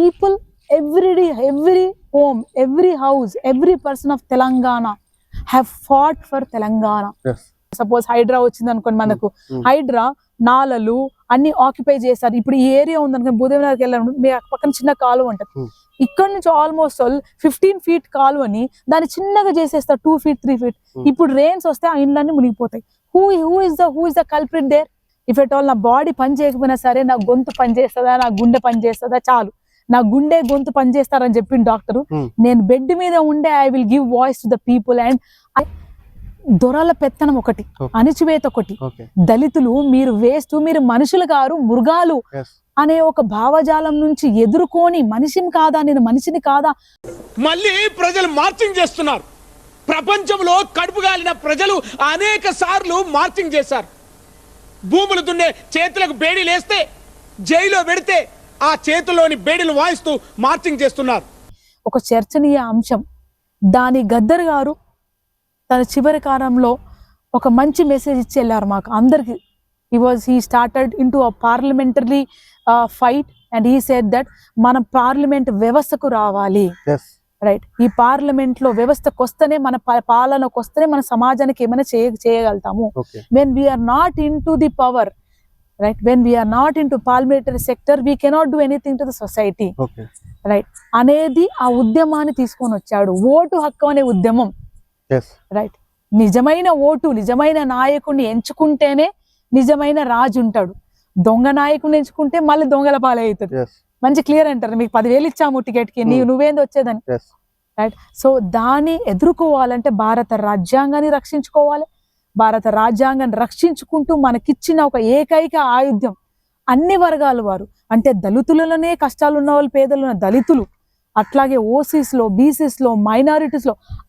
people every day every home every house every person of telangana have fought for telangana. Yes suppose HYDRAA వచ్చింది అనుకోండి మనకు. Hmm. Hydraa నాలలు అన్ని occupy చేశారు. ఇప్పుడు ఈ ఏరియా ఉంది అనుకోండి భూదేవనగర్కి వెళ్ళాను మీ పక్కన చిన్న కాలువ ఉంటుంది. Hmm. ఇక్కడ నుంచి ఆల్మోస్ట్ ఫిఫ్టీన్ ఫీట్ కాలువని దాన్ని చిన్నగా చేసేస్తారు two feet three feet Hmm. ఇప్పుడు రెయిన్స్ వస్తే ఆ ఇండ్లన్నీ మునిగిపోతాయి. Who who is the who is the culprit there if at all నా బాడీ పని చేయకపోయినా సరే నా గొంతు పని చేస్తుందా నా గుండె పని చేస్తుందా చాలు. నా గుండె గొంతు పని చేస్తారని చెప్పింది డాక్టర్. నేను బెడ్ మీద ఉండే I will give voice to the people and దొరల పెత్తనం ఒకటి. అణిచివేత ఒకటి. దళితులు మీరు వేస్ట్ మీరు మనుషులు గారు మృగాలు అనే ఒక భావజాలం నుంచి ఎదుర్కొని మనిషిని కాదా నేను మనిషిని కాదా? మళ్ళీ ప్రజలు మార్చింగ్ చేస్తున్నారు. ప్రపంచంలో కడుపు గాలిన ప్రజలు అనేక సార్లు మార్చింగ్ చేశారు. భూములు దున్నే చేతులకు బేడీలు వేస్తే జైల్లో పెడితే ఆ చేతుల్లోని బేడీలు వాయిస్తూ మార్చింగ్ చేస్తున్నారు. ఒక చర్చనీయ అంశం. దాని గద్దర్ గారు తన చివరి కాలంలో ఒక మంచి మెసేజ్ ఇచ్చి వెళ్ళారు మాకు అందరికి. ఈ was he started into a parliamentary fight and he said that మనం పార్లమెంట్ వ్యవస్థకు రావాలి. రైట్ ఈ పార్లమెంట్లో వ్యవస్థకు వస్తేనే మన పా- పాలనకు వస్తేనే మన సమాజానికి ఏమైనా చేయ చేయగలుగుతాము. Okay when we are not into the when we are not into parliamentary sector we cannot do anything to the society. Okay right? అనేది ఆ ఉద్యమాన్ని తీసుకొని వచ్చాడు. ఓటు హక్కు అనే ఉద్యమం. రైట్ నిజమైన ఓటు నిజమైన నాయకుడిని ఎంచుకుంటేనే నిజమైన రాజు ఉంటాడు. దొంగ నాయకుడిని ఎంచుకుంటే మళ్ళీ దొంగల పాలే అవుతుంది మంచి క్లియర్ అంటారు. మీకు పదివేలు ఇచ్చాము టికెట్కి నీవు నువ్వేంది వచ్చేదని? రైట్ సో దాన్ని ఎదుర్కోవాలంటే భారత రాజ్యాంగాన్ని రక్షించుకోవాలి. భారత రాజ్యాంగాన్ని రక్షించుకుంటూ మనకిచ్చిన ఒక ఏకైక ఆయుధ్యం అన్ని వర్గాల వారు. అంటే దళితులలోనే కష్టాలు ఉన్న వాళ్ళు పేదలు ఉన్న దళితులు. అట్లాగే ఓసీస్లో బీసీస్లో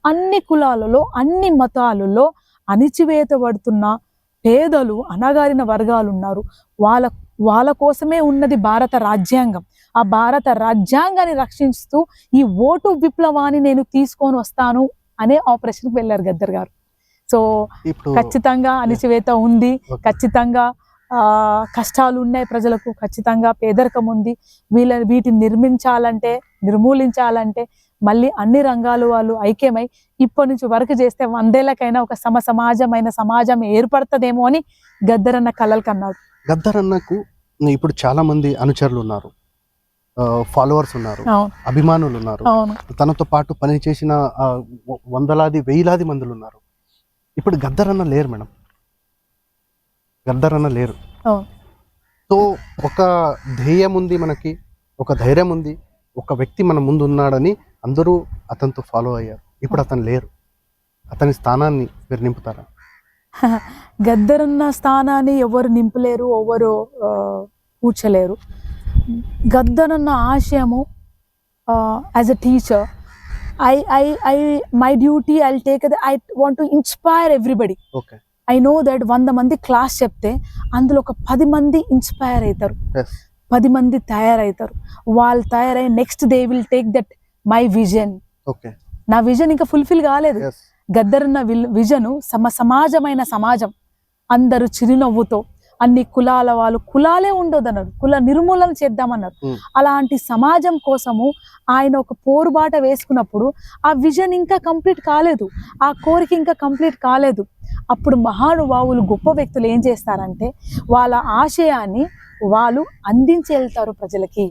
అన్ని కులాలలో అన్ని మతాలలో అణిచివేతబడుతున్న పేదలు అనగారిన వర్గాలు ఉన్నారు వాళ్ళ వాళ్ళ కోసమే ఉన్నది భారత రాజ్యాంగం. ఆ భారత రాజ్యాంగాన్ని రక్షిస్తూ ఈ ఓటు విప్లవాన్ని నేను తీసుకొని వస్తాను అనే ఆపరేషన్కి వెళ్ళారు గద్దర్ గారు. సో ఖచ్చితంగా అణిచివేత ఉంది. ఖచ్చితంగా ఆ కష్టాలు ఉన్నాయి ప్రజలకు. ఖచ్చితంగా పేదరికం ఉంది. వీళ్ళ వీటిని నిర్మించాలంటే నిర్మూలించాలంటే మళ్ళీ అన్ని రంగాల వాళ్ళు ఐక్యమై ఇప్పటి నుంచి వరకు చేస్తే వందేళ్ళకైనా ఒక సమ సమాజమైన సమాజం ఏర్పడుతుందేమో అని గద్దరన్న కలలు కన్నాడు. గద్దర్ అన్నకు ఇప్పుడు చాలా మంది అనుచరులు ఉన్నారు. ఫాలోవర్స్ ఉన్నారు. అభిమానులు ఉన్నారు. తనతో పాటు పనిచేసిన వందలాది వేలాది మందులు ఉన్నారు. ఇప్పుడు గద్దర్ అన్న లేరు మేడం. గద్దర్ అన్న లేరు సో ఒక ధ్యేయం ఉంది మనకి ఒక ధైర్యం ఉంది ఒక వ్యక్తి మన ముందు ఉన్నాడని అందరూ అతనితో ఫాలో అయ్యారు. ఇప్పుడు అతను లేరు. అతని స్థానాన్ని మీరు నింపుతారా? గద్దరున్న స్థానాన్ని ఎవరు నింపలేరు ఎవరు కూర్చలేరు. గద్దరున్న ఆశయము as a teacher I I I my duty I take I want to inspire everybody I know that వంద మంది క్లాస్ చెప్తే అందులో ఒక పది మంది ఇన్స్పైర్ అవుతారు. పది మంది తయారవుతారు. వాళ్ళు తయారై next they will take that my vision నా విజన్ ఇంకా ఫుల్ఫిల్ కాలేదు. గద్దరున్న విల్ విజను సమ సమాజమైన సమాజం అందరూ చిరునవ్వుతో అన్ని కులాల వాళ్ళు కులాలే ఉండొద్దన్నారు. కుల నిర్మూలన చేద్దామన్నారు. అలాంటి సమాజం కోసము ఆయన ఒక పోరుబాట వేసుకున్నప్పుడు ఆ విజన్ ఇంకా కంప్లీట్ కాలేదు. ఆ కోరిక ఇంకా కంప్లీట్ కాలేదు. అప్పుడు మహానుభావులు గొప్ప వ్యక్తులు ఏం చేస్తారంటే వాళ్ళ ఆశయాన్ని వాళ్ళు అందించి వెళ్తారు ప్రజలకి.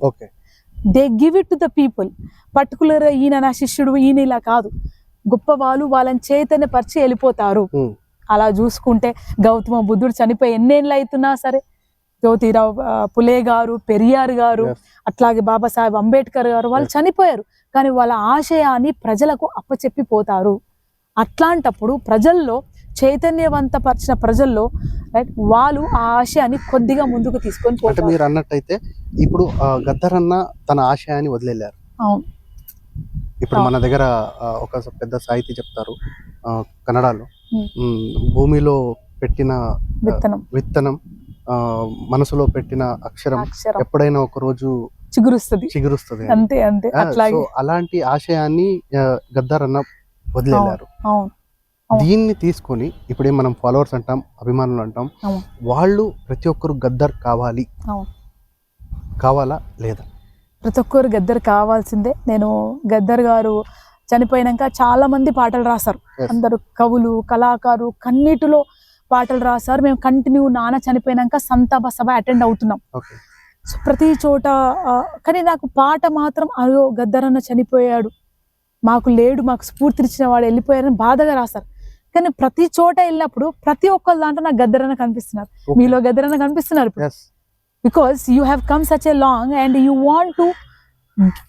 They give it to the people particular ఈయన నా శిష్యుడు ఈయన ఇలా కాదు. గొప్ప వాళ్ళు వాళ్ళని చైతన్యపరిచి వెళ్ళిపోతారు. అలా చూసుకుంటే గౌతమ బుద్ధుడు చనిపోయి ఎన్నేళ్ళు అవుతున్నా సరే? జ్యోతిరావు పులే గారు పెరియార్ గారు. అట్లాగే బాబాసాహెబ్ అంబేద్కర్ గారు వాళ్ళు. చనిపోయారు. కానీ వాళ్ళ ఆశయాన్ని ప్రజలకు అప్పచెప్పిపోతారు. అట్లాంటప్పుడు ప్రజల్లో చైతన్యవంతపరిచిన ప్రజల్లో రైట్ వాళ్ళు ఆ ఆశయాన్ని కొద్దిగా ముందుకు తీసుకొని పోతారు. మీరు అన్నట్టయితే ఇప్పుడు ఆ, గద్దర్ అన్న తన ఆశయాన్ని వదిలేశారు అవును. ఇప్పుడు మన దగ్గర ఒక పెద్ద సాహితీ చెప్తారు కన్నడలో. భూమిలో పెట్టిన విత్తనం. మనసులో పెట్టిన అక్షరం ఎప్పుడైనా ఒక రోజు చిగురుస్తుంది. చిగురుస్తుంది. అంతే అంతే. అలాంటి ఆశయాన్ని గద్దర్ అన్న అవును. దీన్ని తీసుకొని ఇప్పుడే మనం ఫాలోవర్స్ అంటాం అభిమానులు అంటాం. వాళ్ళు ప్రతి ఒక్కరు గద్దర్ కావాలి. కావాలా లేదా? ప్రతి ఒక్కరు గద్దర్ కావాల్సిందే. నేను గద్దర్ గారు చనిపోయినాక చాలా మంది పాటలు రాశారు. అందరు కవులు కళాకారు కన్నీటిలో పాటలు రాశారు. మేము కంటిన్యూ నాన్న చనిపోయినాక సంతాప సభ అటెండ్ అవుతున్నాం. సో ప్రతి చోట కానీ నాకు పాట మాత్రం అయ్యో గద్దరన్న చనిపోయాడు. మాకు లేడు మాకు స్ఫూర్తినిచ్చిన వాడు వెళ్ళిపోయారని బాధగా రాశారు. కానీ ప్రతి చోట వెళ్ళినప్పుడు ప్రతి ఒక్కరి దాంట్లో నాకు గద్దరన్న కనిపిస్తున్నారు. మీలో గద్దరన్న కనిపిస్తున్నారు ఇప్పుడు. because you have come such a long and you want to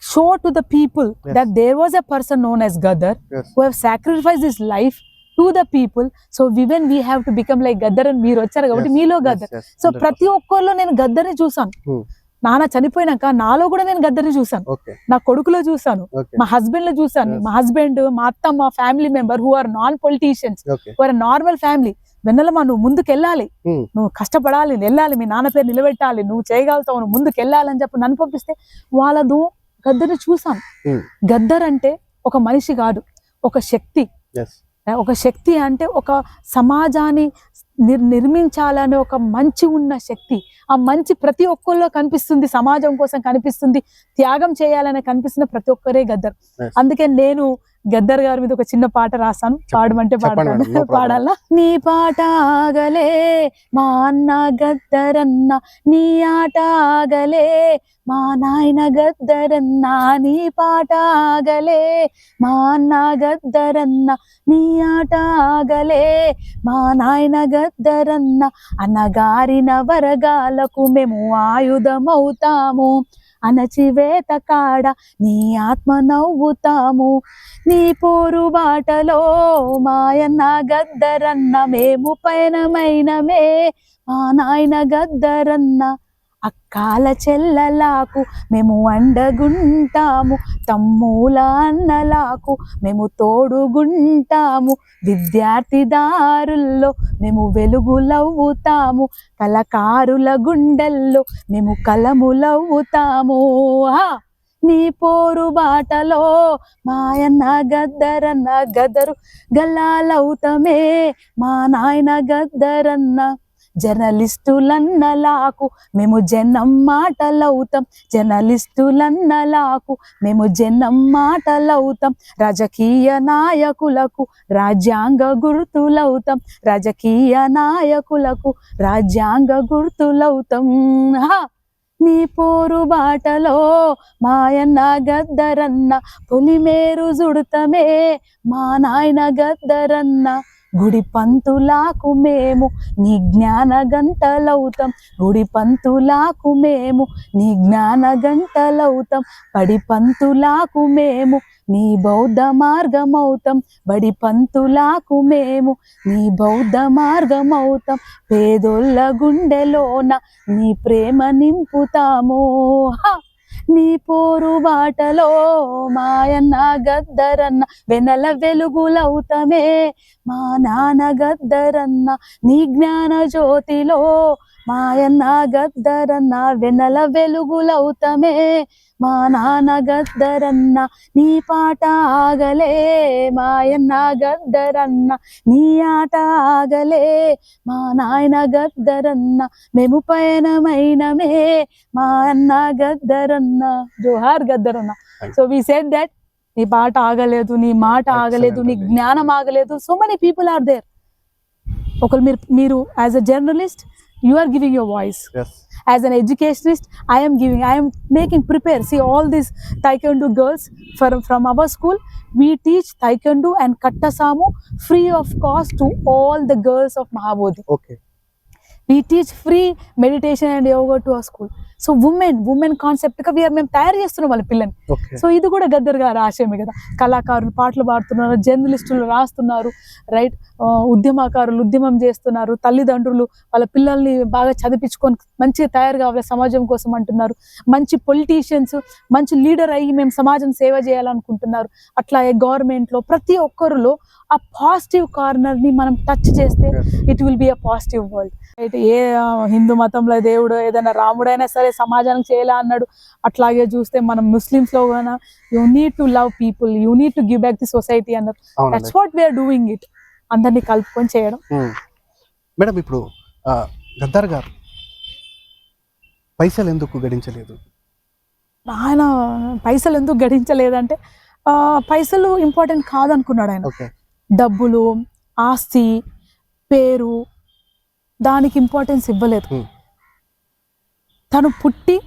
show to the people Yes. that there was a person known as Gadar yes who have sacrificed his life to the people so even we have to become like Gadar and మీరు వచ్చారు కాబట్టి మీలో Gaddar so ప్రతి ఒక్కరిలో నేను గద్దర్ని చూసాను Hmm. నాన్న చనిపోయినాక నాలో కూడా నేను గద్దర్ని చూసాను ఓకే నా కొడుకులో చూసాను ఓకే మా హస్బెండ్ లో చూసాను Yes. మా హస్బెండ్ మా అత్త మా family member who are non politicians okay who are normal family వెన్నెలమా నువ్వు ముందుకు వెళ్ళాలి Hmm. నువ్వు కష్టపడాలి వెళ్ళాలి మీ నాన్న పేరు నిలబెట్టాలి నువ్వు చేయగలుగుతావు నువ్వు ముందుకు వెళ్ళాలని చెప్పి నన్ను పంపిస్తే వాళ్ళను గద్దర్ని చూసాను Hmm. గద్దర్ అంటే ఒక మనిషి కాదు ఒక శక్తి ఒక శక్తి అంటే ఒక సమాజాన్ని నిర్ నిర్మించాలనే ఒక మంచి ఉన్న శక్తి ఆ మంచి ప్రతి ఒక్కరిలో కనిపిస్తుంది సమాజం కోసం కనిపిస్తుంది త్యాగం చేయాలని కనిపిస్తున్న ప్రతి ఒక్కరే గద్దర్. అందుకే నేను గద్దర్ గారి మీద ఒక చిన్న పాట రాశాను పాడమంటే పాడతాను. పాడాలా? నీ పాట ఆగలే మా అన్న గద్దరన్న నీ ఆట ఆగలే మా నాయన గద్దరన్న నీ పాట ఆగలే మా అన్న గద్దరన్న నీ ఆట ఆగలే మా నాయన గద్దరన్న అన్నగారిన వరగాలకు మేము ఆయుధమవుతాము. అణచివేత కాడ నీ ఆత్మ నవ్వుతాము. నీ పోరు బాటలో మాయన్న గద్దరన్న మేము పయనమైనమే. మా నాయన గద్దరన్న అక్కాల చెల్లలాకు మేము అండగుంటాము తమ్ముల అన్నలాకు మేము తోడుగుంటాము విద్యార్థి దారుల్లో మేము వెలుగులవ్వుతాము కళకారుల గుండెల్లో మేము కలములవ్వుతాము ఆ! నీ పోరు బాటలో మాయన్న గద్దరన్న గదరు గల్లాలవుతమే మా నాయన గద్దరన్న జర్నలిస్టులన్నలాకు మేము జనం మాటలవుతాం జర్నలిస్టులన్నలాకు మేము జనం మాటలవుతాం రాజకీయ నాయకులకు రాజ్యాంగ గుర్తులవుతాం రాజకీయ నాయకులకు రాజ్యాంగ గుర్తులవుతాం నీ పోరు బాటలో మాయన్న గద్దరన్న పులిమేరు జుడతమే మా నాయన గద్దరన్న. గుడి పంతులాకు మేము నీ జ్ఞాన గంటలవుతాం గుడి పంతులాకు మేము నీ జ్ఞాన గంటలవుతాం పడి పంతులాకు మేము నీ బౌద్ధ మార్గమవుతాం బడి పంతులాకు మేము నీ బౌద్ధ మార్గమవుతాం పేదోళ్ళ గుండెలోన నీ ప్రేమ నింపుతాము. హా! నీ పోరు బాటలో మాయన్న గద్దరన్న వెనల వెలుగులవుతమే మా నాన్న గద్దరన్న నీ జ్ఞాన జ్యోతిలో మాయన్న గద్దరన్న వెనల వెలుగులవుతమే మా నాన్న గద్దరన్న నీ పాట ఆగలే. మాయన్న గద్దరన్న నీ ఆట ఆగలే. మా నాయన గద్దరన్న మేము పయనమైనమే. మా అన్న గద్దరన్న. జోహార్ గద్దరన్న సో వి సెడ్ దట్ నీ పాట ఆగలేదు నీ మాట ఆగలేదు నీ. జ్ఞానం ఆగలేదు. So many people are there ఒకరు మీరు మీరు as a journalist you are giving your voice. Yes. As an educationist i am giving i am making prepare. See all these taekwondo girls from from our school we teach taekwondo and kattasamu free of cost to all the girls of mahabodhi. Okay. We teach free meditation and yoga to our school. So women women కాన్సెప్ట్గా మేము తయారు చేస్తున్నాం వాళ్ళ పిల్లని. So ఇది కూడా గద్దర్ గారు ఆశయమే కదా. కళాకారులు పాటలు పాడుతున్నారు జర్నలిస్టులు రాస్తున్నారు రైట్ ఉద్యమకారులు ఉద్యమం చేస్తున్నారు తల్లిదండ్రులు వాళ్ళ పిల్లల్ని బాగా చదివించుకొని మంచిగా తయారు కావాలి సమాజం కోసం అంటున్నారు. మంచి పొలిటీషియన్స్ మంచి లీడర్ అయ్యి మేము సమాజం సేవ చేయాలనుకుంటున్నారు. అట్లాగే గవర్నమెంట్లో ప్రతి ఒక్కరిలో ఆ పాజిటివ్ కార్నర్ని మనం టచ్ చేస్తే it will be a positive world right ఏ హిందూ మతంలో దేవుడు ఏదైనా రాముడైనా సరే సమాజానికి చేయాలా అన్నాడు. అట్లాగే చూస్తే మనం ముస్లిమ్స్లో కూడా you need to love people you need to give back the society అన్నారు. That's what we are doing it అందరినీ కలుపుకొని చేయడం. మేడం ఇప్పుడు గద్దార్ గారు పైసలు ఎందుకు గడించలేదు? ఆయన పైసలు ఎందుకు గడించలేదంటే పైసలు ఇంపార్టెంట్ కాదనుకున్నాడు ఆయన. డబ్బులు ఆస్తి పేరు దానికి ఇంపార్టెన్స్ ఇవ్వలేదు. తను పుట్టి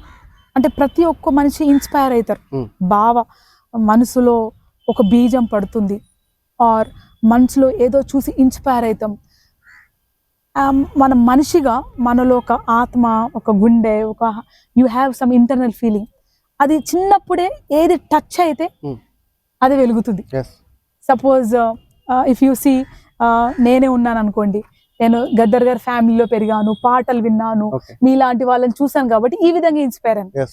అంటే ప్రతి ఒక్క మనిషి ఇన్స్పైర్ అవుతారు. బావ మనసులో ఒక బీజం పడుతుంది. ఆర్ మనసులో ఏదో చూసి ఇన్స్పైర్ అవుతాం. మన మనిషిగా మనలో ఒక ఆత్మ ఒక గుండె ఒక you have some internal feeling అది చిన్నప్పుడే ఏది టచ్ అయితే. అది వెలుగుతుంది. సపోజ్ ఇఫ్ యూ సీ నేనే ఉన్నాను అనుకోండి నేను గద్దర్ గారి ఫ్యామిలీలో పెరిగాను పాటలు విన్నాను మీలాంటి వాళ్ళని చూసాను కాబట్టి ఈ విధంగా ఇన్స్పైర్ అయ్యాను.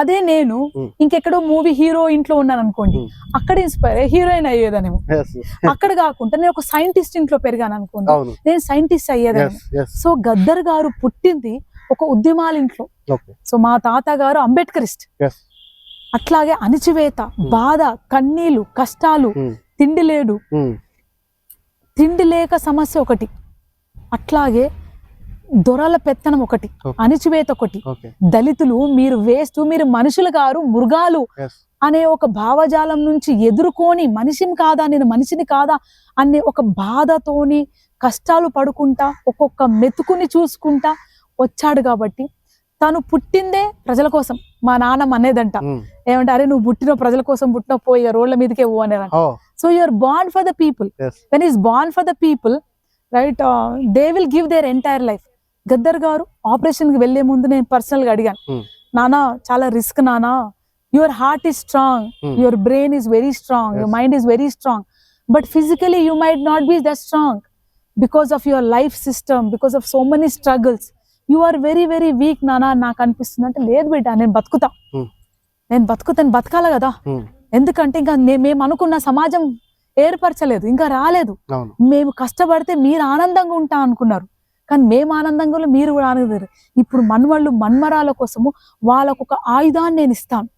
అదే నేను Hmm. ఇంకెక్కడో మూవీ హీరో ఇంట్లో ఉన్నాను అనుకోండి Hmm. అక్కడ ఇన్స్పైర్ హీరోయిన్ అయ్యేదనేమో అక్కడ కాకుండా నేను ఒక సైంటిస్ట్ ఇంట్లో పెరిగాను అనుకోండి నేను సైంటిస్ట్ అయ్యేదాన్ని. సో గద్దర్ గారు పుట్టింది ఒక ఉద్యమాల ఇంట్లో. సో మా తాత గారు అంబేద్కరిస్ట్ అట్లాగే అణిచివేత బాధ కన్నీళ్ళు కష్టాలు తిండి లేడు. తిండి లేక సమస్య ఒకటి. అట్లాగే దొరల పెత్తనం ఒకటి. అణిచివేత ఒకటి. దళితులు మీరు వేస్ట్ మీరు మనుషులు గారు మృగాలు అనే ఒక భావజాలం నుంచి ఎదుర్కొని మనిషిని కాదా నేను మనిషిని కాదా అనే ఒక బాధతోని కష్టాలు పడుకుంటా ఒక్కొక్క మెతుకుని చూసుకుంటా వచ్చాడు కాబట్టి తను పుట్టిందే ప్రజల కోసం. మా నాన్నమ్మ అనేదంట. ఏమంటే అరే నువ్వు పుట్టిన ప్రజల కోసం పుట్టిన పోయి ఇక రోడ్ల మీదకే ఓ so you're bound for the people when is bound for the people right they will give their entire life Gaddar గారు ఆపరేషన్కి వెళ్ళే ముందు నేను పర్సనల్గా అడిగాను. Hmm. నానా చాలా రిస్క్ నానా. Your heart is strong Hmm. Your brain is very strong your. Mind is very strong but physically you might not be that strong because of your life system because of so many struggles you are very very weak నానా. నాకు అనిపిస్తుంది. అంటే లేదు బిడ్డ నేను బతుకుతా. Hmm. నేను బతుకుతాను బతకాలి కదా. ఎందుకంటే ఇంకా మేము అనుకున్న సమాజం ఏర్పరచలేదు ఇంకా రాలేదు. మేము కష్టపడితే మీరు ఆనందంగా ఉంటా అనుకున్నారు. కానీ మేము ఆనందంగా మీరు కూడా ఆనందం ఇప్పుడు మన్వాళ్ళు మన్మరాల కోసము వాళ్ళకు ఒక ఆయుధాన్ని నేను ఇస్తాను.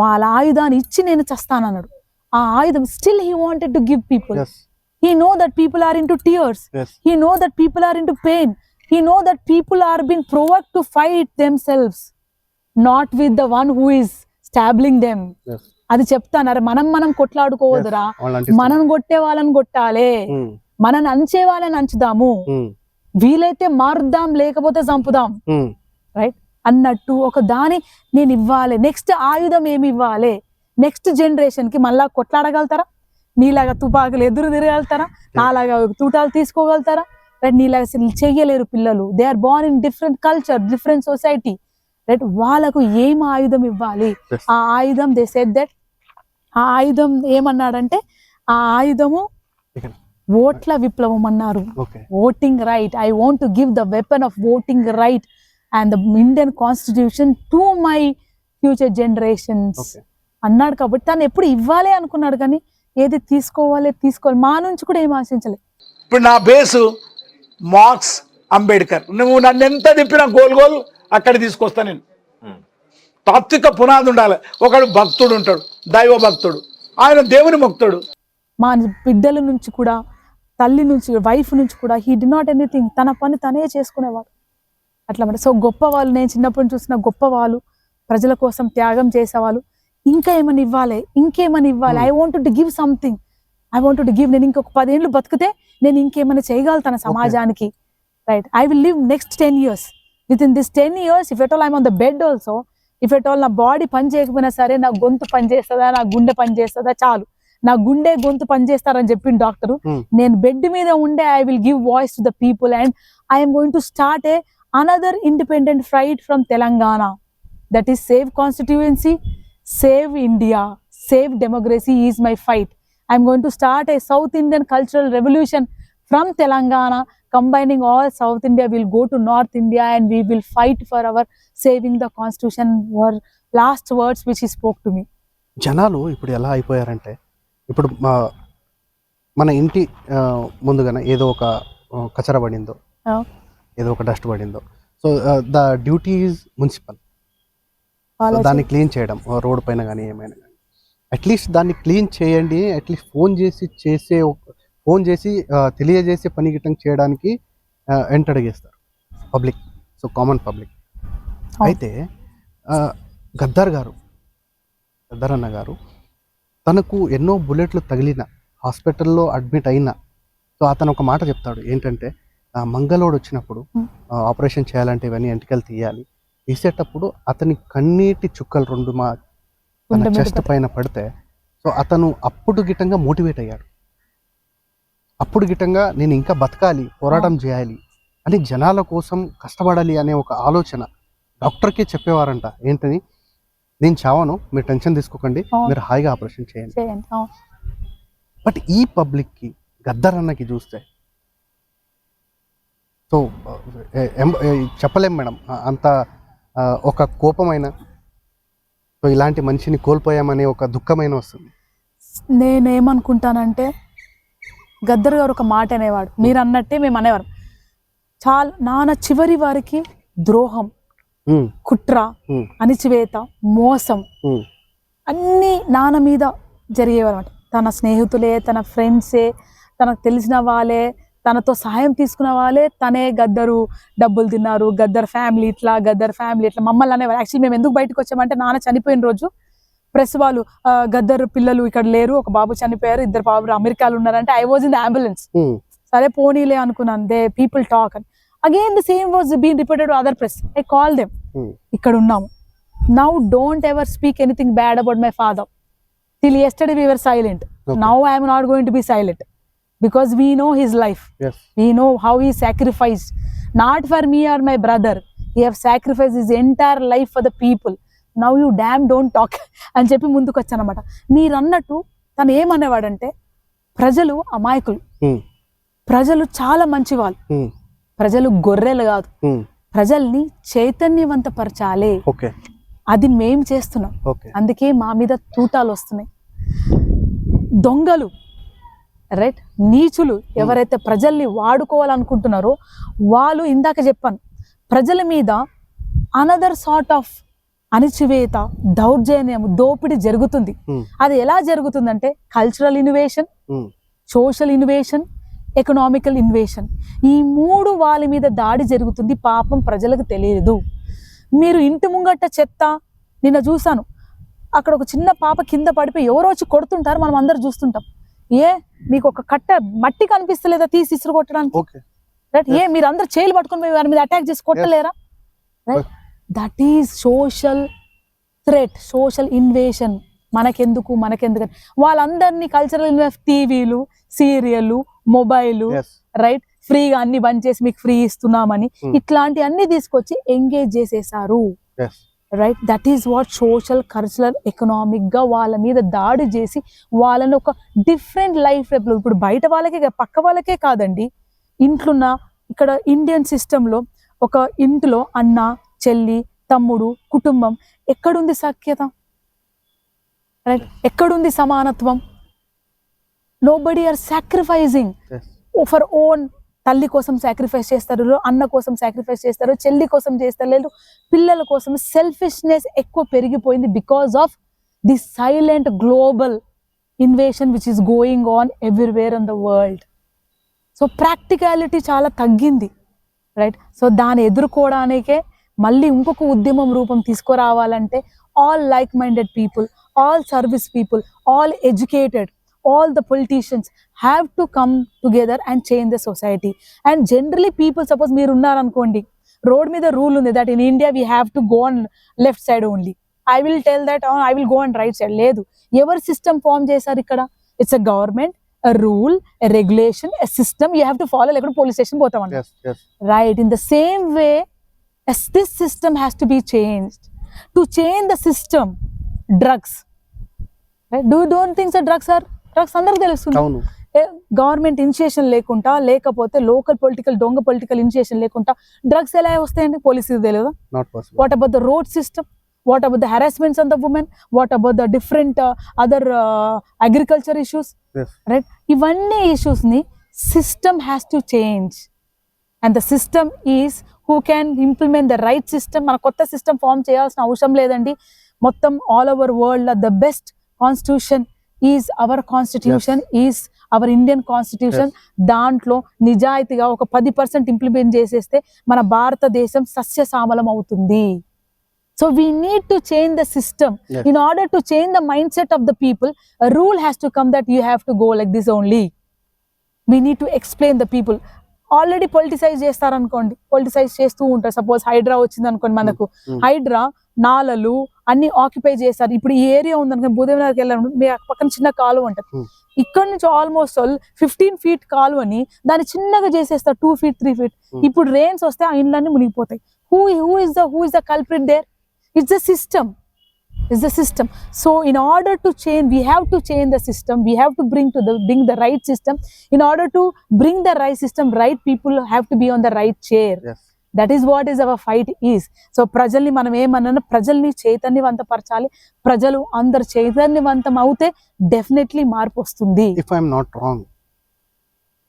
వాళ్ళ ఆయుధాన్ని ఇచ్చి నేను చస్తాను అన్నాడు. ఆ ఆయుధం still he wanted to give people he know that people are in to tears yes he know that people are into pain. He know that people are being provoked to fight themselves not with the one who is stabbing them. Yes అది చెప్తానరే? మనం మనం కొట్లాడుకోవద్దురా? మనం కొట్టే వాళ్ళని కొట్టాలే. మనని అంచే వాళ్ళని అంచుదాము. వీలైతే మారుద్దాం లేకపోతే చంపుదాం. రైట్ అన్నట్టు ఒక దాని నేను ఇవ్వాలి. నెక్స్ట్ ఆయుధం ఏమి ఇవ్వాలి? నెక్స్ట్ జనరేషన్కి మళ్ళా కొట్లాడగలుగుతారా? నీలాగా తుపాకులు ఎదురు తిరగలుగుతారా? నాలాగా తూటాలు తీసుకోగలుగుతారా? రైట్ నీలాగా చెయ్యలేరు పిల్లలు. They are born in different culture different society right వాళ్ళకు ఏం ఆయుధం ఇవ్వాలి. ఆ ఆయుధం దే సెట్ దట్ ఆ ఆయుధం ఏమన్నాడంటే ఆ ఆయుధము. ఓట్ల విప్లవం అన్నారు right. I want to give the weapon of voting right and the Indian constitution to my future generations. Okay అన్నాడు కాబట్టి తను ఎప్పుడు ఇవ్వాలి అనుకున్నాడు కానీ ఏది తీసుకోవాలి తీసుకోవాలి మా నుంచి కూడా ఏం ఆశించలేదు ఇప్పుడు నా బేసు మార్క్స్ అంబేద్కర్ నువ్వు నన్ను ఎంత తిప్పినా గోల్ గోల్ అక్కడ తీసుకొస్తా నేను. తాత్విక పునాది ఉండాలి. ఒకడు భక్తుడు ఉంటాడు దైవ భక్తుడు. ఆయన దేవుని భక్తుడు. మా బిడ్డల నుంచి కూడా తల్లి నుంచి వైఫ్ నుంచి కూడా హీ డి నాట్ ఎనీథింగ్ తన పని తనే చేసుకునేవాడు. అట్లా మరి. సో గొప్ప వాళ్ళు నేను చిన్నప్పటి నుంచి చూసిన గొప్ప వాళ్ళు ప్రజల కోసం త్యాగం చేసేవాళ్ళు ఇంకా ఏమని ఇవ్వాలి? ఇంకేమని ఇవ్వాలి? I want to give something I want to give నేను ఇంకొక పదేళ్ళు బతికితే నేను ఇంకేమైనా చేయగలుగుతాను సమాజానికి. Right I will live next ten years within this ten years if at all I'm on the bed also if at all నా body పని చేయకపోయినా సరే నా గొంతు పని చేస్తుందా నా గుండె పని చేస్తుందా చాలు. నా గుండె గొంతు పనిచేస్తారని చెప్పింది డాక్టర్ Hmm. నేను బెడ్ మీద ఉండే I will give voice to the people and I'm going to start a another independent fight from Telangana that is save constituency save India save democracy is my fight I'm going to start a South Indian cultural revolution from Telangana combining all South India will go to North India and we will fight for our saving the constitution were last words which he spoke to me జనాలు ఇప్పుడు ఎలా అయిపోయారంటే ఇప్పుడు మా మన ఇంటి ముందుగానే ఏదో ఒక కచర పడిందో ఏదో ఒక డస్ట్ పడిందో. So the duty is municipal దాన్ని క్లీన్ చేయడం రోడ్ పైన కానీ ఏమైనా కానీ అట్లీస్ట్ దాన్ని క్లీన్ చేయండి అట్లీస్ట్ ఫోన్ చేసి చేసే ఫోన్ చేసి తెలియజేసే పని గిట్టం చేయడానికి ఎంటర్ చేస్తారు పబ్లిక్. So common public. అయితే గద్దార్ గారు గద్దరన్న గారు తనకు ఎన్నో బుల్లెట్లు తగిలిన హాస్పిటల్లో అడ్మిట్ అయినా సో అతను ఒక మాట చెప్తాడు. ఏంటంటే మంగళోడు వచ్చినప్పుడు ఆపరేషన్ చేయాలంటే ఇవన్నీ ఎంటికలు తీయాలి. తీసేటప్పుడు అతని కన్నీటి చుక్కలు రెండు మా చెస్ట్ పైన పడితే సో అతను అప్పుడు గిట్టంగా మోటివేట్ అయ్యాడు. అప్పుడు గిట్టంగా నేను ఇంకా బతకాలి పోరాటం చేయాలి అని జనాల కోసం కష్టపడాలి అనే ఒక ఆలోచన డాక్టర్కే చెప్పేవారంట. ఏంటని నేను చావను మీరు టెన్షన్ తీసుకోకండి. మీరు హాయిగా ఆపరేషన్ చేయండి. బట్ ఈ పబ్లిక్కి గద్దరన్నకి చూస్తే సో చెప్పలేం మేడం. అంత ఒక కోపమైన సో ఇలాంటి మనిషిని కోల్పోయామనే ఒక దుఃఖమైన వస్తుంది. నేనేమనుకుంటానంటే గద్దర్ గారు ఒక మాట అనేవాడు. మీరు అన్నట్టే మేము అనేవారు చాలా నాన్న చివరి వారికి ద్రోహం కుట్ర అణిచివేత మోసం అన్నీ నాన్న మీద జరిగేవారు అనమాట తన స్నేహితులే తన ఫ్రెండ్సే తనకు తెలిసిన వాళ్ళే తనతో సహాయం తీసుకున్న వాళ్ళే తనే గద్దరు డబ్బులు తిన్నారు. గద్దర్ ఫ్యామిలీ ఇట్లా గద్దర్ ఫ్యామిలీ ఇట్లా మమ్మల్ని అనేవారు యాక్చువల్లీ మేము ఎందుకు బయటకు వచ్చామంటే నాన్న చనిపోయిన రోజు ప్రెస్ వాళ్ళు గద్దర్ పిల్లలు ఇక్కడ లేరు ఒక బాబు చనిపోయారు ఇద్దరు బాబు అమెరికాలో ఉన్నారంటే I was in the ambulance సరే పోనీలే అనుకున్నాను. దే పీపుల్ టాక్ అని. Again the same was been repeated other press I call them ఇక్కడ ఉన్నాము. Now don't ever speak anything bad about my father till yesterday we were silent. Now I'm not going to be silent because we know his life we know how he sacrificed not for me or my brother he have sacrifice his entire life for the people now you damn don't talk అని చెప్పి ముందుకు వచ్చానమాట మీరు అన్నట్టు తను ఏమనేవాడంటే ప్రజలు అమాయకులు. ప్రజలు చాలా మంచి వాళ్ళు ప్రజలు గొర్రెలు కాదు. ప్రజల్ని చైతన్యవంతపరచాలి. అది మేం చేస్తున్నాం. అందుకే మా మీద తూటాలు వస్తున్నాయి. దొంగలు రైట్? నీచులు ఎవరైతే ప్రజల్ని వాడుకోవాలనుకుంటున్నారో వాళ్ళు ఇందాక చెప్పాను. ప్రజల మీద అనదర్ సార్ట్ ఆఫ్ అణిచివేత దౌర్జన్యం దోపిడీ జరుగుతుంది. అది ఎలా జరుగుతుందంటే cultural innovation social innovation economical invasion ఈ మూడు వాళ్ళ మీద దాడి జరుగుతుంది పాపం ప్రజలకు తెలియదు. మీరు ఇంటి ముంగట చెత్త నిన్న చూశాను. అక్కడ ఒక చిన్న పాప కింద పడిపోయి ఎవరో వచ్చి కొడుతుంటారు మనం అందరు చూస్తుంటాం. ఏ? మీకు ఒక కట్ట మట్టి కనిపిస్తలేదా తీసి ఇసురు కొట్టడానికి? రైట్ ఏ మీరు అందరు చేయలు పట్టుకొని వారి మీద అటాక్ చేసి కొట్టలేరా? Right that is social threat social invasion మనకెందుకు మనకెందుకు. వాళ్ళందరినీ కల్చరల్ ఇన్వెస్ట్ టీవీలు సీరియళ్ళు మొబైల్ రైట్ ఫ్రీగా అన్ని బంద్ చేసి మీకు ఫ్రీ ఇస్తున్నామని Hmm. ఇట్లాంటి అన్ని తీసుకొచ్చి ఎంగేజ్ చేసేసారు. Right that is what social cultural ఎకనామిక్గా వాళ్ళ మీద దాడి చేసి వాళ్ళని ఒక డిఫరెంట్ లైఫ్ ఇప్పుడు బయట వాళ్ళకే పక్క వాళ్ళకే కాదండి. ఇంట్లున్న ఇక్కడ ఇండియన్ సిస్టంలో ఒక ఇంట్లో అన్న చెల్లి తమ్ముడు కుటుంబం. ఎక్కడుంది సఖ్యత? రైట్ ఎక్కడుంది సమానత్వం? Nobody are sacrificing for own తల్లి కోసం సాక్రిఫైస్ చేస్తారు అన్న కోసం సాక్రిఫైస్ చేస్తారు చెల్లి కోసం చేస్తారు లేదు పిల్లల కోసం సెల్ఫిష్నెస్ ఎక్కువ పెరిగిపోయింది because of the silent global invasion which is going on everywhere in the world so practicality చాలా తగ్గింది రైట్ సో దాన్ని ఎదుర్కోవడానికే మళ్ళీ ఇంకొక ఉద్యమం రూపం తీసుకురావాలంటే all like minded people all service people all educated all the politicians have to come together and change the society and generally people suppose మీరు ఉన్నారనుకోండి రోడ్ మీద రూల్ ఉంది that in India we have to go on left side only I will tell that I will go and right side లేదు. ఎవరు system form చేశారు ఇక్కడ? It's a government rule regulation system you have to follow లేకపోతే police station పోతాం yes yes right. In the same way as this system has to be changed. To change the system drugs. Right? Do you don't think that drugs are drugs అందరికి తెలుస్తుంది. అవును. Government initiation లేకుండా లేకపోతే local political దొంగ political initiation లేకుండా drugs ఎలా వస్తాయండి? పోలీసుకి తెలియదా not possible what about the road system what about the harassments on the women what about the different other agriculture issues yes right ఇవన్నీ ఇష్యూస్ని system has to change and the system is who can implement the right system మన కొత్త system form చేయాల్సిన అవసరం లేదండి మొత్తం all over world the best constitution is our constitution is our Indian constitution దాంట్లో నిజాయితీగా ఒక పది పర్సెంట్ ఇంప్లిమెంట్ చేసేస్తే మన భారతదేశం సస్యశ్యామలం అవుతుంది So we need to change the system. Yes. In order to change the mindset of the people, a rule has to come that you have to go like this only. We need to explain the people. Already politicise చేస్తారనుకోండి politicise చేస్తూ ఉంటారు. Suppose Hydraa వచ్చింది అనుకోండి మనకు. హైడ్రా నాలలు అన్ని occupy చేస్తారు. ఇప్పుడు ఈ area ఉందనుకోండి భూదేవనగర్కి వెళ్ళాను మీ పక్కన చిన్న కాలువ ఉంటుంది. ఇక్కడ నుంచి ఆల్మోస్ట్ ఫిఫ్టీన్ ఫీట్ కాలువని దాన్ని చిన్నగా చేసేస్తారు టూ ఫీట్ త్రీ ఫీట్. ఇప్పుడు రెయిన్స్ వస్తే ఆ ఇండ్లన్నీ మునిగిపోతాయి. Who who is the who is the culprit there it's the system is the system so in order to change we have to change the system we have to bring to the bring the right system in order to bring the right system right people have to be on the right chair yes that is what is our fight is so ప్రజల్ని మనం ఏమన్నా ప్రజల్ని చైతన్యవంతపరచాలి ప్రజలు అందరు చైతన్యవంతం అవుతే definitely మార్పు వస్తుంది ఇఫ్ ఐఎమ్ నాట్ రాంగ్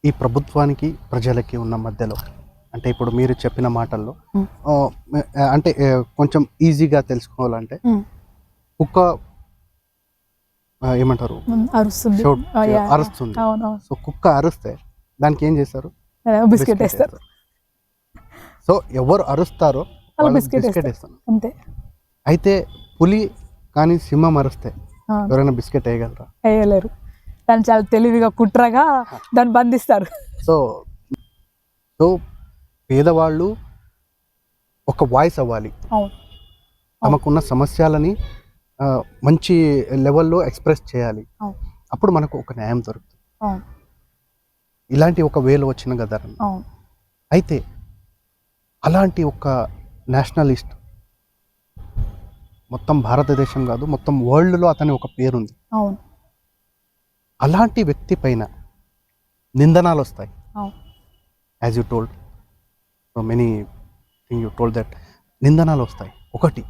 ఈ ప్రభుత్వానికి ప్రజలకి ఉన్న మధ్యలో అంటే ఇప్పుడు మీరు చెప్పిన మాటల్లో Hmm. అంటే కొంచెం ఈజీగా తెలుసుకోవాలంటే Hmm. కుక్క ఏమంటారు? అరుస్తుంది. సో కుక్క అరుస్తే దానికి ఏం చేస్తారు? బిస్కెట్ వేస్తారు. సో ఎవరు అరుస్తారో బిస్కెట్ వేస్తారు. అంతే. అయితే పులి కానీ సింహం అరుస్తే ఎవరైనా బిస్కెట్ వేయగలరా? వేయలేరు. దాన్ని చాలా తెలివిగా కుట్రగా దాన్ని బంధిస్తారు. సో సో పేదవాళ్ళు ఒక వాయిస్ అవ్వాలి. తమకున్న సమస్యలని మంచి లెవెల్లో ఎక్స్ప్రెస్ చేయాలి. అప్పుడు మనకు ఒక న్యాయం దొరుకుతుంది. ఇలాంటి ఒక వేలు వచ్చిన అవును. అయితే అలాంటి ఒక నేషనలిస్ట్ మొత్తం భారతదేశం కాదు మొత్తం వరల్డ్లో అతని ఒక పేరుంది. అలాంటి వ్యక్తి పైన నిందనాలు వస్తాయి. As you told so many thing you told that నిందనాలు వస్తాయి. ఒకటి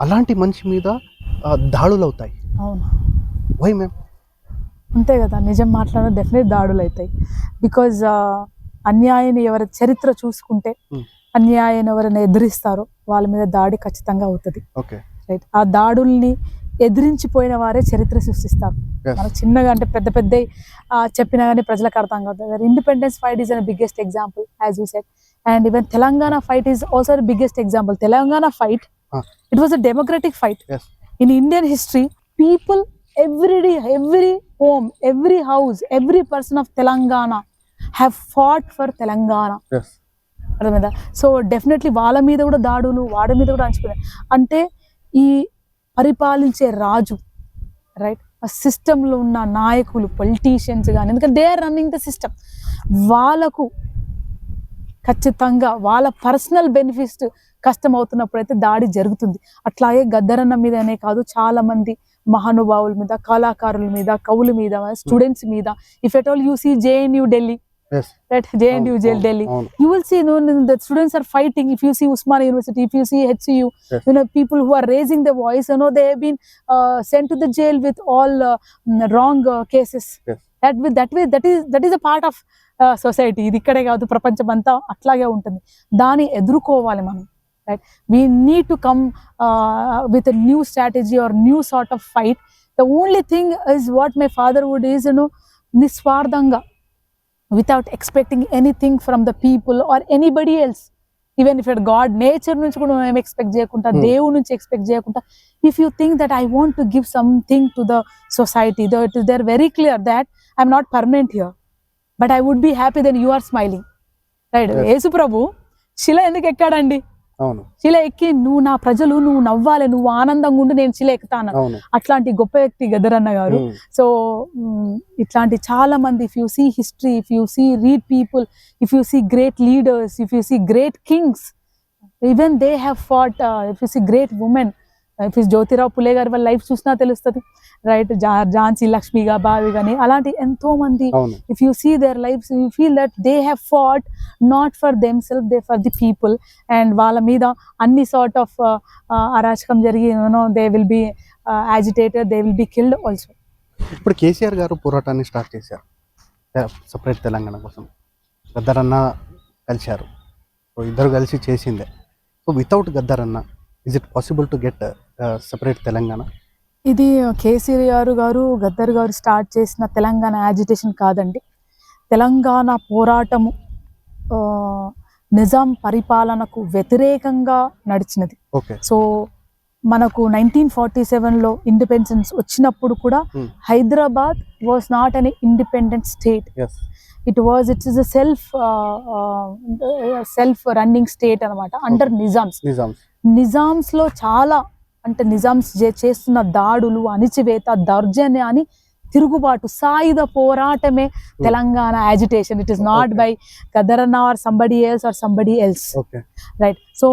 అలాంటి మనిషి మీద దాడులు అవుతాయి అవును. వై మ్యామ్ అంతే కదా నిజం మాట్లాడిన డెఫినెట్ దాడులు అవుతాయి బికాజ్ అన్యాయాన్ని ఎవరి చరిత్ర చూసుకుంటే Hmm. అన్యాయాన్ని ఎవరైనా ఎదిరిస్తారో వాళ్ళ మీద దాడి ఖచ్చితంగా అవుతుంది. ఓకే రైట్ ఆ దాడుల్ని ఎదిరించిపోయిన వారే చరిత్ర సృష్టిస్తారు. మనకు చిన్నగా అంటే పెద్ద పెద్ద చెప్పినా కానీ ప్రజలకు అర్థం కాదు. Independence fight is an biggest example as you set and even Telangana fight is also biggest example Telangana fight. It was a democratic fight yes in Indian history, people every day, every home, every house, every person of Telangana have fought for Telangana. Yes అర్థమైందా? So definitely వాళ్ళ మీద కూడా దాడులు వాడి మీద కూడా అంచుకున్నాయి అంటే ఈ పరిపాలించే రాజు రైట్ ఆ సిస్టంలో ఉన్న నాయకులు పొలిటీషియన్స్ కానీ ఎందుకంటే they are running the system వాళ్ళకు ఖచ్చితంగా వాళ్ళ పర్సనల్ బెనిఫిట్స్ కష్టం అవుతున్నప్పుడు అయితే దాడి జరుగుతుంది. అట్లాగే గద్దరన్న మీదనే కాదు చాలా మంది మహానుభావుల మీద కళాకారుల మీద కవుల మీద స్టూడెంట్స్ మీద if at all you see JNU Delhi society uh, uh, uh, ఇది ఇక్కడే కాదు ప్రపంచం అంతా అట్లాగే ఉంటుంది. దాన్ని ఎదుర్కోవాలి మనం. Right we need to come with new strategy or new sort of fight the only thing is what my father would is you know నిస్వార్థంగా without expecting anything from the people or anybody else. Even if it god nature నుంచి కూడా మేము expect చేయకుండా Hmm. దేవుడి నుంచి expect చేయకుండా if you think that I want to give something to the society that is there very clear that I'm not permanent here but I would be happy then you are smiling right Yes. Yesu ప్రభు శిల ఎందుకు ఎక్కాడండి అవును శిల ఎక్కి నువ్వు నా ప్రజలు నువ్వు నవ్వాలి నువ్వు ఆనందంగా ఉండి నేను శిల ఎక్కుతాను అట్లాంటి గొప్ప వ్యక్తి గదరన్న గారు. సో ఇట్లాంటి చాలా మంది if you see history if you see read people if you see great leaders if you see great kings even they have fought if you see great women Jyotirao Phule గారి వాళ్ళ life చూసినా తెలుస్తుంది. Right Jhansi లక్ష్మిగా బావి కానీ అలాంటి ఎంతో మంది if you see their life you feel that they have fought not for them self they for the people and వాళ్ళ మీద అన్ని సార్ట్ ఆఫ్ అరాచకం జరిగి you know they will be agitated they will be killed also ఇప్పుడు కేసీఆర్ గారు పోరాటాన్ని start చేశారు. Separate Telangana కోసం. గద్దరన్న కలిశారు. సో ఇద్దరు కలిసి చేసిందే. సో వితౌట్ గద్దరన్న is it possible to get separate Telangana ఇది కేసీఆర్ గారు గద్దర్ గారు స్టార్ట్ చేసిన తెలంగాణ యాజిటేషన్ కాదండి. తెలంగాణ పోరాటము నిజాం పరిపాలనకు వ్యతిరేకంగా నడిచినది. ఓకే సో మనకు నైన్టీన్ ఫార్టీ సెవెన్లో ఇండిపెండెన్స్ వచ్చినప్పుడు కూడా Hmm. Hyderabad was not an independent state it was it's is self self running state అనమాట అండర్ నిజామ్స్ నిజామ్స్ నిజామ్స్లో చాలా అంటే నిజామ్స్ చేస్తున్న దాడులు అణిచివేత దౌర్జన్యాన్ని తిరుగుబాటు సాయుధ పోరాటమే Telangana agitation it is not. By గదరన్న or somebody else or somebody else right so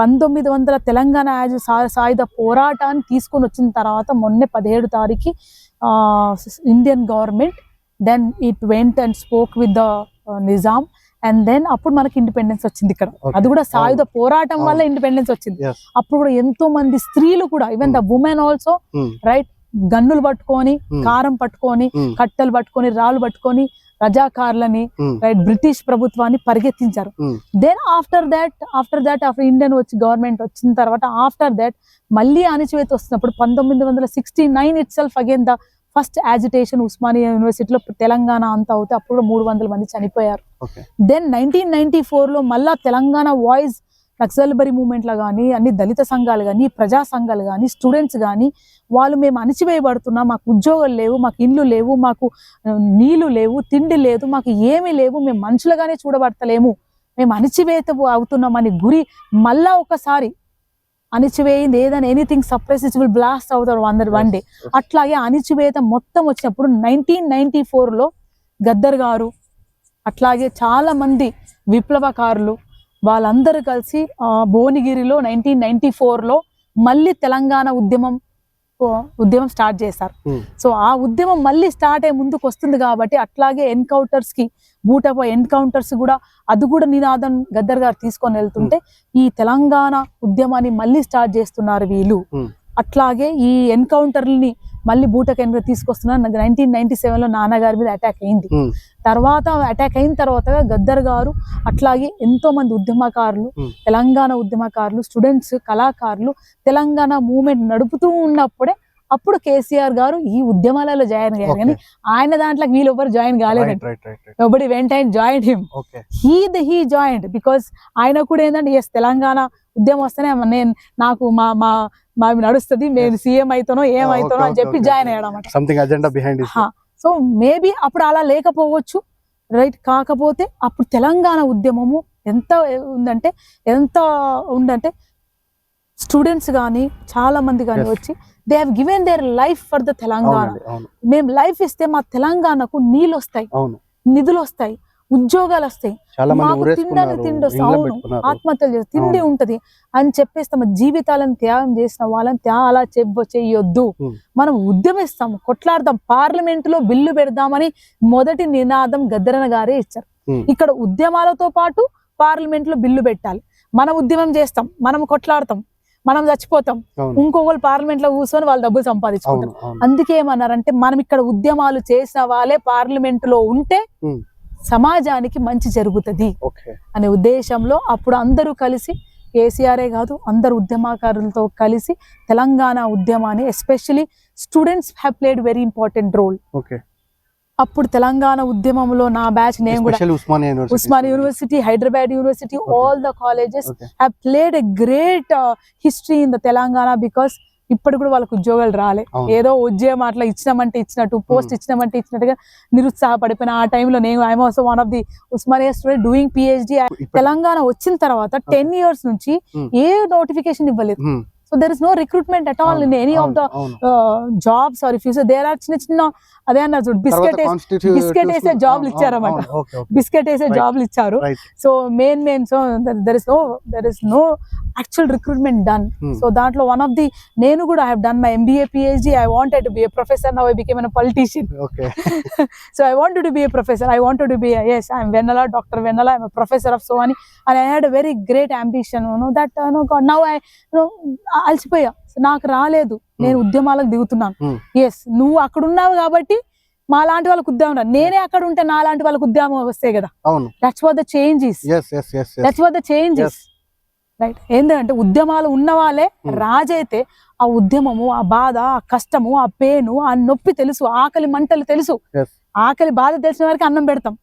పంతొమ్మిది వందల తెలంగాణ యాజ సాయుధ పోరాటాన్ని తీసుకొని వచ్చిన తర్వాత మొన్నే పదిహేడు తారీఖు Indian government then it went and spoke with the Nizam. And then అప్పుడు మనకి ఇండిపెండెన్స్ వచ్చింది ఇక్కడ. అది కూడా సాయుధ పోరాటం వల్ల. ఇండిపెండెన్స్ వచ్చింది అప్పుడు కూడా ఎంతో మంది స్త్రీలు కూడా even the women also right గన్నులు పట్టుకొని Hmm. కారం పట్టుకొని Hmm. కట్టెలు పట్టుకొని రాళ్ళు పట్టుకొని రజాకార్లని Hmm. రైట్ బ్రిటిష్ ప్రభుత్వాన్ని పరిగెత్తించారు Hmm. Then after that after that after Indian వచ్చి గవర్నమెంట్ వచ్చిన తర్వాత ఆఫ్టర్ దాట్ మళ్ళీ అణిచివేత వస్తున్నప్పుడు పంతొమ్మిది వందల sixty nine itself again the first agitation Osmania యూనివర్సిటీలో తెలంగాణ అంతా అవుతే అప్పుడు మూడు వందల మంది చనిపోయారు. దెన్ నైన్టీన్ నైన్టీ ఫోర్లో మళ్ళా తెలంగాణ వాయిస్ నక్సల్బరీ మూమెంట్లో కానీ అన్ని దళిత సంఘాలు కానీ ప్రజా సంఘాలు కానీ స్టూడెంట్స్ కానీ వాళ్ళు మేము అణిచివేయబడుతున్నాం మాకు ఉద్యోగాలు లేవు మాకు ఇండ్లు లేవు మాకు నీళ్ళు లేవు తిండి లేదు మాకు ఏమీ లేవు మేము మనుషులుగానే చూడబడతలేము మేము అణిచివేత అవుతున్నామని గురి మళ్ళా ఒకసారి అణిచివేయింది. ఏదైనా anything suppress it will blast అవుతారు వన్ వన్ డే అట్లాగే అణిచివేత మొత్తం వచ్చినప్పుడు నైన్టీన్ నైన్టీ ఫోర్లో గద్దర్ గారు అట్లాగే చాలా మంది విప్లవకారులు వాళ్ళందరూ కలిసి భువనగిరిలో నైన్టీన్ నైన్టీ ఫోర్లో మళ్ళీ తెలంగాణ ఉద్యమం ఉద్యమం స్టార్ట్ చేశారు Hmm. సో ఆ ఉద్యమం మళ్ళీ స్టార్ట్ అయ్యే ముందుకు వస్తుంది కాబట్టి అట్లాగే ఎన్కౌంటర్స్కి బూటపో ఎన్కౌంటర్స్ కూడా అది కూడా నినాదం గద్దర్ గారు తీసుకొని వెళ్తుంటే ఈ తెలంగాణ ఉద్యమాన్ని మళ్ళీ స్టార్ట్ చేస్తున్నారు వీళ్ళు Hmm. అట్లాగే ఈ ఎన్కౌంటర్ని మళ్ళీ బూటకు వెనక తీసుకొస్తున్నారు నైన్టీన్ నైన్టీ సెవెన్లో నాన్నగారి మీద అటాక్ అయింది. తర్వాత అటాక్ అయిన తర్వాత గద్దర్ గారు అట్లాగే ఎంతో మంది ఉద్యమకారులు. తెలంగాణ ఉద్యమకారులు స్టూడెంట్స్ కళాకారులు తెలంగాణ మూమెంట్ నడుపుతూ ఉన్నప్పుడే అప్పుడు కేసీఆర్ గారు ఈ ఉద్యమాలలో జాయిన్ అయ్యారు. కానీ ఆయన దాంట్లో వీళ్ళు ఎవరు join right nobody went join him he the he joined because ఆయన కూడా ఏంటంటే ఎస్ తెలంగాణ ఉద్యమం వస్తేనే నేను నాకు మా మా మా నడుస్తుంది నేను సీఎం అవుతానో ఏం అవుతానో okay, అని చెప్పి జాయిన్. అయ్యాడు అనమాట సంథింగ్ అజెండా బిహైండ్ హా. సో మేబీ అప్పుడు అలా లేకపోవచ్చు రైట్ కాకపోతే అప్పుడు తెలంగాణ ఉద్యమము ఎంత ఉందంటే ఎంత ఉందంటే స్టూడెంట్స్ కానీ చాలా మంది కానీ. వచ్చి they have given their life for the Telangana. మేము లైఫ్ ఇస్తే మా తెలంగాణకు నీళ్ళు వస్తాయి. నిధులు వస్తాయి. ఉద్యోగాలు వస్తాయి మాకు తిండి ఊరేసుకున్నారు తిండి వస్తుంది. ఇండ్లు అవును పెట్టుకున్నారు ఆత్మహత్యలు తిండి. ఉంటది అని చెప్పేసి తమ జీవితాలను త్యాగం చేసిన వాళ్ళని త్యా- అలా చెయ్యొద్దు Hmm. మనం ఉద్యమిస్తాం కొట్లాడదాం పార్లమెంట్లో బిల్లు పెడదామని మొదటి నినాదం గద్దరన గారే ఇచ్చారు. ఇక్కడ ఉద్యమాలతో పాటు పార్లమెంట్లో బిల్లు పెట్టాలి మనం ఉద్యమం చేస్తాం మనం కొట్లాడతాం మనం చచ్చిపోతాం ఇంకొకరు పార్లమెంట్లో కూర్చొని వాళ్ళు డబ్బులు సంపాదించుకుంటారు అందుకే ఏమన్నారంటే మనం ఇక్కడ ఉద్యమాలు చేసిన వాళ్ళే పార్లమెంట్లో ఉంటే. సమాజానికి మంచి జరుగుతుంది అనే ఉద్దేశంలో అప్పుడు అందరూ కలిసి కేసీఆరే కాదు అందరు ఉద్యమకారులతో కలిసి తెలంగాణ ఉద్యమాన్ని especially students have played very important role okay. అప్పుడు తెలంగాణ ఉద్యమంలో నా బ్యాచ్ నేను కూడా Osman university Hyderabad university. All the colleges have played a great history in the Telangana because ఇప్పటి కూడా వాళ్ళకి ఉద్యోగాలు రాలే. ఏదో ఉద్యోగం అట్లా ఇచ్చినామంటే ఇచ్చినట్టు పోస్ట్ ఇచ్చినామంటే ఇచ్చినట్టుగా నిరుత్సాహపడిపోయిన ఆ టైంలో నేను I'm also one of the Osmania student doing PhD Telangana వచ్చిన తర్వాత టెన్ ఇయర్స్ నుంచి. ఏ నోటిఫికేషన్ ఇవ్వలేదు. So there is no recruitment at all in any of the. Jobs are if there are చిన్న చిన్న అదే అన్నారు చూడు బిస్కెట్ బిస్కెట్ వేసే జాబ్లు ఇచ్చారన్నమాట. బిస్కెట్ వేసే. జాబ్లు ఇచ్చారు. So main main so there is no there is no actual recruitment done. So దాంట్లో వన్ ఆఫ్ ది నేను కూడా I have done my MBA PhD I wanted to be a professor now I became an politician so I wanted to be a professor I wanted to be as I'm Vennela doctor Vennela I'm professor of so అని and I had very great ambition no that no god now I అలసిపోయా. నాకు రాలేదు. నేను ఉద్యమాలకు దిగుతున్నాను. Yes నువ్వు అక్కడ ఉన్నావు కాబట్టి మా లాంటి వాళ్ళకు ఉద్యమం రా నేనే అక్కడ ఉంటే నా లాంటి వాళ్ళకు ఉద్యమం వస్తే కదా. That's what the changes that's what the changes right ఏంటంటే ఉద్యమాలు ఉన్న వాళ్ళే. రాజైతే ఆ ఉద్యమము ఆ బాధ ఆ కష్టము ఆ పెయిన్ ఆ నొప్పి తెలుసు ఆకలి మంటలు తెలుసు. ఆకలి బాధ తెలిసిన వారికి అన్నం పెడతాం.